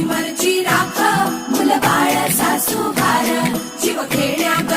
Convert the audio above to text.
मर्जी राख. मुल बाळ सासू भार. जीव घेण्या